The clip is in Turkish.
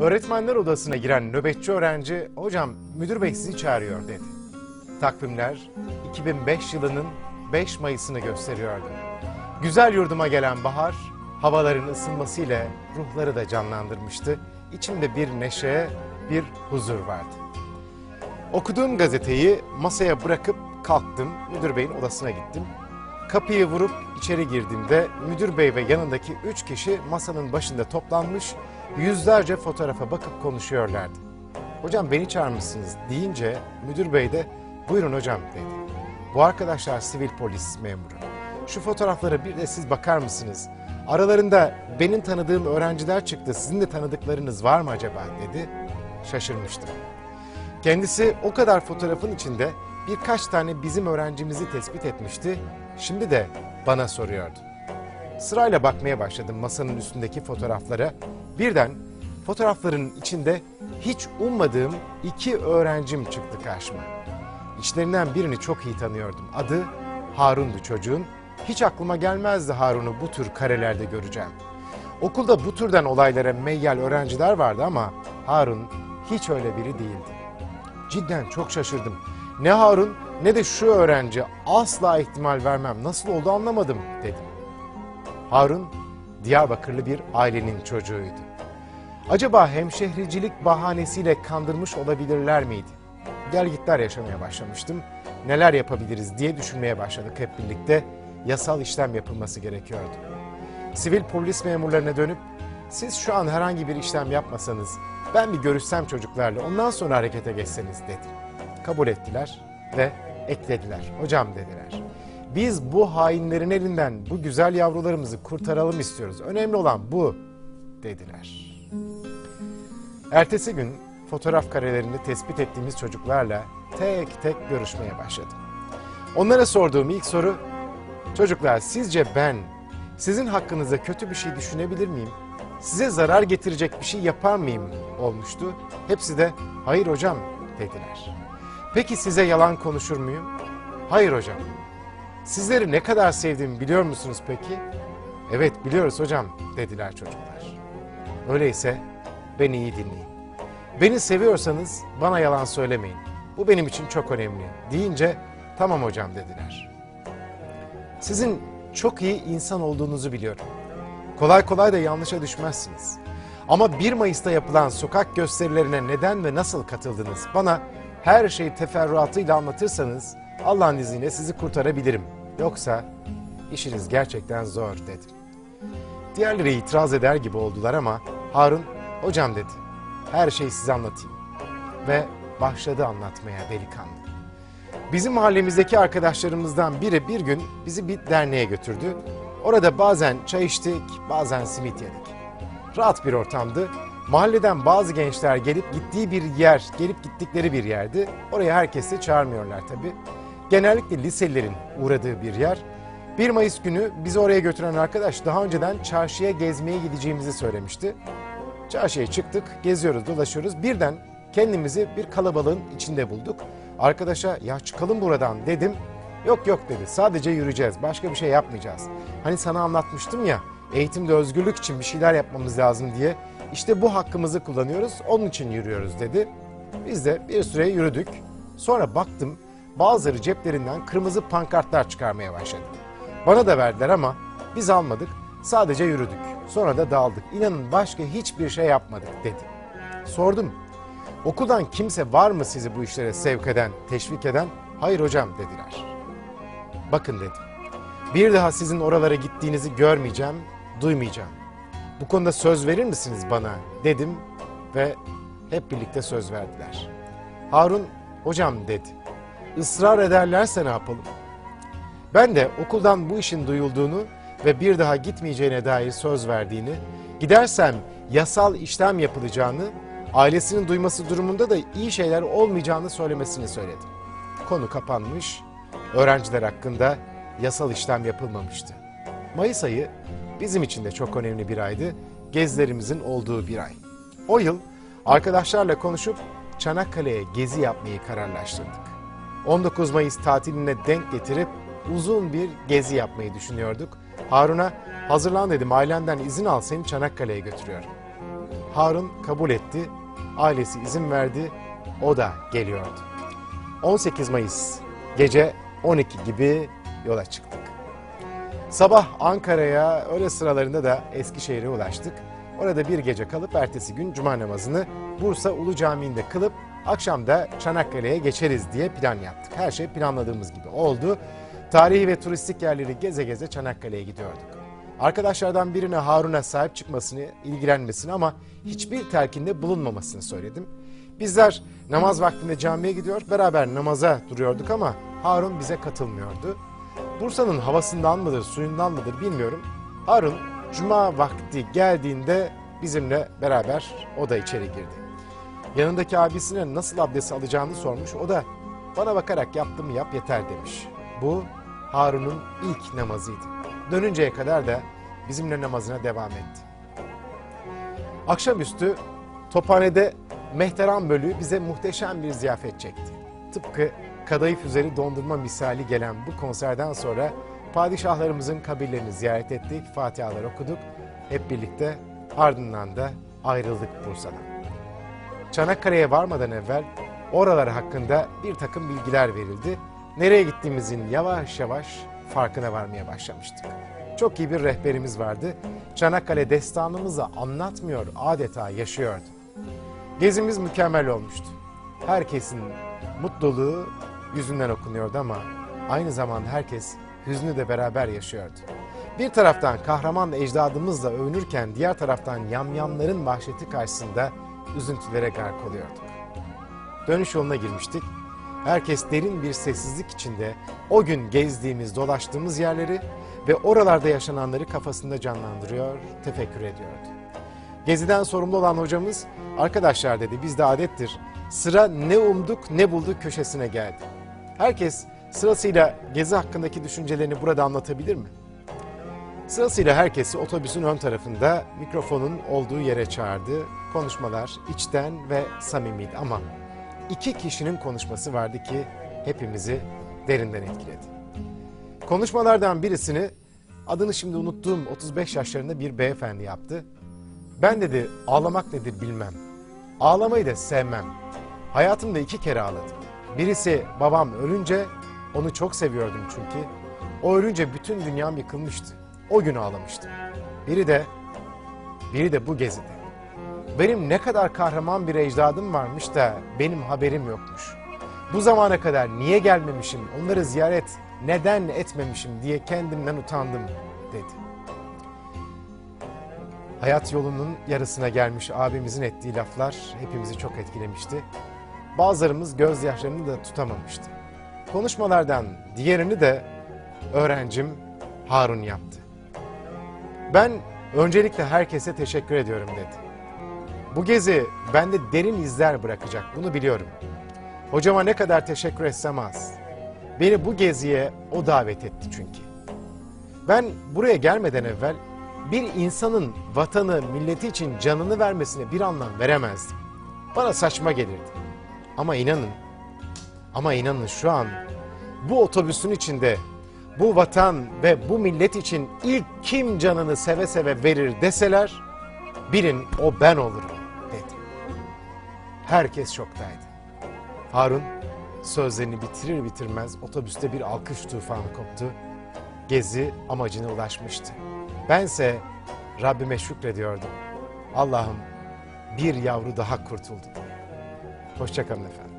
Öğretmenler odasına giren nöbetçi öğrenci, hocam müdür bey sizi çağırıyor dedi. Takvimler 2005 yılının 5 Mayıs'ını gösteriyordu. Güzel yurduma gelen bahar, havaların ısınmasıyla ruhları da canlandırmıştı. İçimde bir neşe, bir huzur vardı. Okuduğum gazeteyi masaya bırakıp kalktım, müdür beyin odasına gittim. Kapıyı vurup içeri girdiğimde müdür bey ve yanındaki üç kişi masanın başında toplanmış yüzlerce fotoğrafa bakıp konuşuyorlardı. Hocam beni çağırmışsınız deyince müdür bey de buyurun hocam dedi. Bu arkadaşlar sivil polis memuru. Şu fotoğraflara bir de siz bakar mısınız? Aralarında benim tanıdığım öğrenciler çıktı. Sizin de tanıdıklarınız var mı acaba dedi. Şaşırmıştım. Kendisi o kadar fotoğrafın içinde birkaç tane bizim öğrencimizi tespit etmişti. Şimdi de bana soruyordu. Sırayla bakmaya başladım masanın üstündeki fotoğraflara. Birden fotoğrafların içinde hiç ummadığım iki öğrencim çıktı karşıma. İçlerinden birini çok iyi tanıyordum. Adı Harun'du çocuğun. Hiç aklıma gelmezdi Harun'u bu tür karelerde göreceğim. Okulda bu türden olaylara meyyal öğrenciler vardı ama Harun hiç öyle biri değildi. Cidden çok şaşırdım. Ne Harun ne de şu öğrenci asla ihtimal vermem nasıl oldu anlamadım dedim. Harun Diyarbakırlı bir ailenin çocuğuydu. Acaba hemşehricilik bahanesiyle kandırmış olabilirler miydi? Gelgitler yaşamaya başlamıştım. Neler yapabiliriz diye düşünmeye başladık hep birlikte. Yasal işlem yapılması gerekiyordu. Sivil polis memurlarına dönüp siz şu an herhangi bir işlem yapmasanız ben bir görüşsem çocuklarla ondan sonra harekete geçseniz dedim. Kabul ettiler ve eklediler. Hocam dediler. Biz bu hainlerin elinden bu güzel yavrularımızı kurtaralım istiyoruz. Önemli olan bu dediler. Ertesi gün fotoğraf karelerinde tespit ettiğimiz çocuklarla tek tek görüşmeye başladım. Onlara sorduğum ilk soru, çocuklar sizce ben sizin hakkınızda kötü bir şey düşünebilir miyim? Size zarar getirecek bir şey yapar mıyım olmuştu. Hepsi de hayır hocam dediler. Peki size yalan konuşur muyum? Hayır hocam. Sizleri ne kadar sevdiğimi biliyor musunuz peki? Evet biliyoruz hocam dediler çocuklar. Öyleyse beni iyi dinleyin. Beni seviyorsanız bana yalan söylemeyin. Bu benim için çok önemli deyince tamam hocam dediler. Sizin çok iyi insan olduğunuzu biliyorum. Kolay kolay da yanlışa düşmezsiniz. Ama 1 Mayıs'ta yapılan sokak gösterilerine neden ve nasıl katıldınız? Bana her şeyi teferruatıyla anlatırsanız Allah'ın izniyle sizi kurtarabilirim. Yoksa işiniz gerçekten zor dedim. Diğerleri itiraz eder gibi oldular ama Harun hocam dedi. Her şeyi size anlatayım. Ve başladı anlatmaya delikanlı. Bizim mahallemizdeki arkadaşlarımızdan biri bir gün bizi bir derneğe götürdü. Orada bazen çay içtik, bazen simit yedik. Rahat bir ortamdı. Mahalleden bazı gençler gelip gittiği bir yer, gelip gittikleri bir yerdi. Oraya herkesi çağırmıyorlar tabii. Genellikle liselilerin uğradığı bir yer. 1 Mayıs günü bizi oraya götüren arkadaş daha önceden çarşıya gezmeye gideceğimizi söylemişti. Çarşıya çıktık, geziyoruz, dolaşıyoruz. Birden kendimizi bir kalabalığın içinde bulduk. Arkadaşa ya çıkalım buradan dedim. Yok yok dedi. Sadece yürüyeceğiz. Başka bir şey yapmayacağız. Hani sana anlatmıştım ya eğitimde özgürlük için bir şeyler yapmamız lazım diye. İşte bu hakkımızı kullanıyoruz. Onun için yürüyoruz dedi. Biz de bir süre yürüdük. Sonra baktım bazıları ceplerinden kırmızı pankartlar çıkarmaya başladı. Bana da verdiler ama biz almadık. Sadece yürüdük. Sonra da dağıldık. İnanın başka hiçbir şey yapmadık dedi. Sordum. Okuldan kimse var mı sizi bu işlere sevk eden, teşvik eden? Hayır hocam dediler. Bakın dedim. Bir daha sizin oralara gittiğinizi görmeyeceğim, duymayacağım. Bu konuda söz verir misiniz bana dedim ve hep birlikte söz verdiler. Harun hocam dedi. Israr ederlerse ne yapalım? Ben de okuldan bu işin duyulduğunu ve bir daha gitmeyeceğine dair söz verdiğini, gidersem yasal işlem yapılacağını, ailesinin duyması durumunda da iyi şeyler olmayacağını söylemesini söyledim. Konu kapanmış, öğrenciler hakkında yasal işlem yapılmamıştı. Mayıs ayı bizim için de çok önemli bir aydı, gezilerimizin olduğu bir ay. O yıl arkadaşlarla konuşup Çanakkale'ye gezi yapmayı kararlaştırdık. 19 Mayıs tatiline denk getirip uzun bir gezi yapmayı düşünüyorduk. Harun'a hazırlan dedim ailenden izin al seni Çanakkale'ye götürüyorum. Harun kabul etti. Ailesi izin verdi. O da geliyordu. 18 Mayıs gece 12 gibi yola çıktık. Sabah Ankara'ya öğle sıralarında da Eskişehir'e ulaştık. Orada bir gece kalıp ertesi gün cuma namazını Bursa Ulu Camii'nde kılıp akşam da Çanakkale'ye geçeriz diye plan yaptık. Her şey planladığımız gibi oldu. Tarihi ve turistik yerleri geze geze Çanakkale'ye gidiyorduk. Arkadaşlardan birine Harun'a sahip çıkmasını, ilgilenmesini ama hiçbir telkinde bulunmamasını söyledim. Bizler namaz vaktinde camiye gidiyor, beraber namaza duruyorduk ama Harun bize katılmıyordu. Bursa'nın havasından mıdır, suyundan mıdır bilmiyorum. Harun cuma vakti geldiğinde bizimle beraber o da içeri girdi. Yanındaki abisine nasıl abdest alacağını sormuş. O da bana bakarak yaptığımı yap yeter demiş. Bu Harun'un ilk namazıydı. Dönünceye kadar da bizimle namazına devam etti. Akşamüstü Tophane'de Mehteran Bölüğü bize muhteşem bir ziyafet çekti. Tıpkı kadayıf üzeri dondurma misali gelen bu konserden sonra padişahlarımızın kabirlerini ziyaret ettik, fatihalar okuduk. Hep birlikte ardından da ayrıldık Bursa'dan. Çanakkale'ye varmadan evvel oralar hakkında bir takım bilgiler verildi. Nereye gittiğimizin yavaş yavaş farkına varmaya başlamıştık. Çok iyi bir rehberimiz vardı. Çanakkale destanımızı anlatmıyor, adeta yaşıyordu. Gezimiz mükemmel olmuştu. Herkesin mutluluğu yüzünden okunuyordu ama aynı zamanda herkes hüznü de beraber yaşıyordu. Bir taraftan kahraman ecdadımızla övünürken diğer taraftan yamyamların vahşeti karşısında üzüntülere gark oluyorduk. Dönüş yoluna girmiştik. Herkes derin bir sessizlik içinde o gün gezdiğimiz, dolaştığımız yerleri ve oralarda yaşananları kafasında canlandırıyor, tefekkür ediyordu. Geziden sorumlu olan hocamız, arkadaşlar dedi bizde adettir, sıra ne umduk ne bulduk köşesine geldi. Herkes sırasıyla gezi hakkındaki düşüncelerini burada anlatabilir mi? Sırasıyla herkesi otobüsün ön tarafında mikrofonun olduğu yere çağırdı. Konuşmalar içten ve samimiydi ama iki kişinin konuşması vardı ki hepimizi derinden etkiledi. Konuşmalardan birisini adını şimdi unuttuğum 35 yaşlarında bir beyefendi yaptı. Ben dedi ağlamak nedir bilmem. Ağlamayı da sevmem. Hayatımda iki kere ağladım. Birisi babam ölünce onu çok seviyordum çünkü. O ölünce bütün dünyam yıkılmıştı. O gün ağlamıştım. Biri de biri de bu gezide. Benim ne kadar kahraman bir ecdadım varmış da benim haberim yokmuş. Bu zamana kadar niye gelmemişim, onları ziyaret neden etmemişim diye kendimden utandım dedi. Hayat yolunun yarısına gelmiş abimizin ettiği laflar hepimizi çok etkilemişti. Bazılarımız gözyaşlarını da tutamamıştı. Konuşmalardan diğerini de öğrencim Harun yaptı. Ben öncelikle herkese teşekkür ediyorum dedi. Bu gezi bende derin izler bırakacak bunu biliyorum. Hocama ne kadar teşekkür etsem az. Beni bu geziye o davet etti çünkü. Ben buraya gelmeden evvel bir insanın vatanı, milleti için canını vermesine bir anlam veremezdim. Bana saçma gelirdi. Ama inanın, ama inanın şu an bu otobüsün içinde bu vatan ve bu millet için ilk kim canını seve seve verir deseler bilin o ben olurum dedi. Herkes şoktaydı. Harun sözlerini bitirir bitirmez otobüste bir alkış tufanı koptu. Gezi amacına ulaşmıştı. Bense Rabbime şükrediyordum. Allah'ım bir yavru daha kurtuldu diye. Hoşçakalın efendim.